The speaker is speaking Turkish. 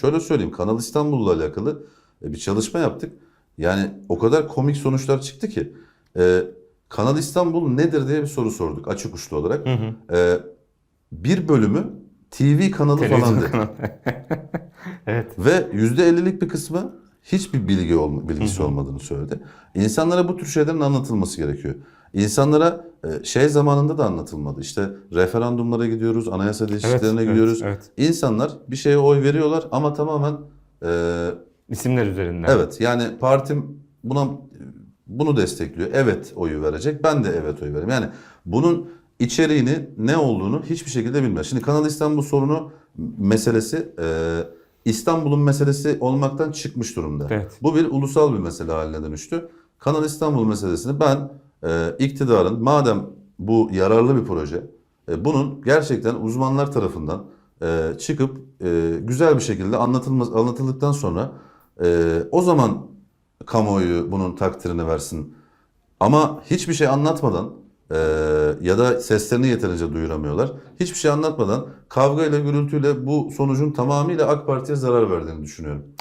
şöyle söyleyeyim Kanal İstanbul'la alakalı e, bir çalışma yaptık. Yani o kadar komik sonuçlar çıktı ki. E, Kanal İstanbul nedir diye bir soru sorduk açık uçlu olarak. Hı hı. E, bir bölümü TV kanalı Televizyon falandı. kanalı. evet. Ve %50'lik bir kısmı hiçbir bilgi olma, bilgisi olmadığını söyledi. İnsanlara bu tür şeylerin anlatılması gerekiyor. İnsanlara e, şey zamanında da anlatılmadı. İşte referandumlara gidiyoruz, anayasa değişikliklerine evet, gidiyoruz. Evet. İnsanlar bir şeye oy veriyorlar ama tamamen e, İsimler üzerinden. evet yani partim buna bunu destekliyor. Evet oyu verecek. Ben de evet oyu veririm. Yani bunun içeriğini ne olduğunu hiçbir şekilde bilmez. Şimdi Kanal İstanbul sorunu meselesi e, İstanbul'un meselesi olmaktan çıkmış durumda. Evet. Bu bir ulusal bir mesele haline dönüştü. Kanal İstanbul meselesini ben iktidarın madem bu yararlı bir proje e, bunun gerçekten uzmanlar tarafından e, çıkıp e, güzel bir şekilde anlatılmaz, anlatıldıktan sonra o zaman kamuoyu bunun takdirini versin. Ama hiçbir şey anlatmadan e, ya da seslerini yeterince duyuramıyorlar. Hiçbir şey anlatmadan kavgayla gürültüyle bu sonucun tamamıyla AK Parti'ye zarar verdiğini düşünüyorum.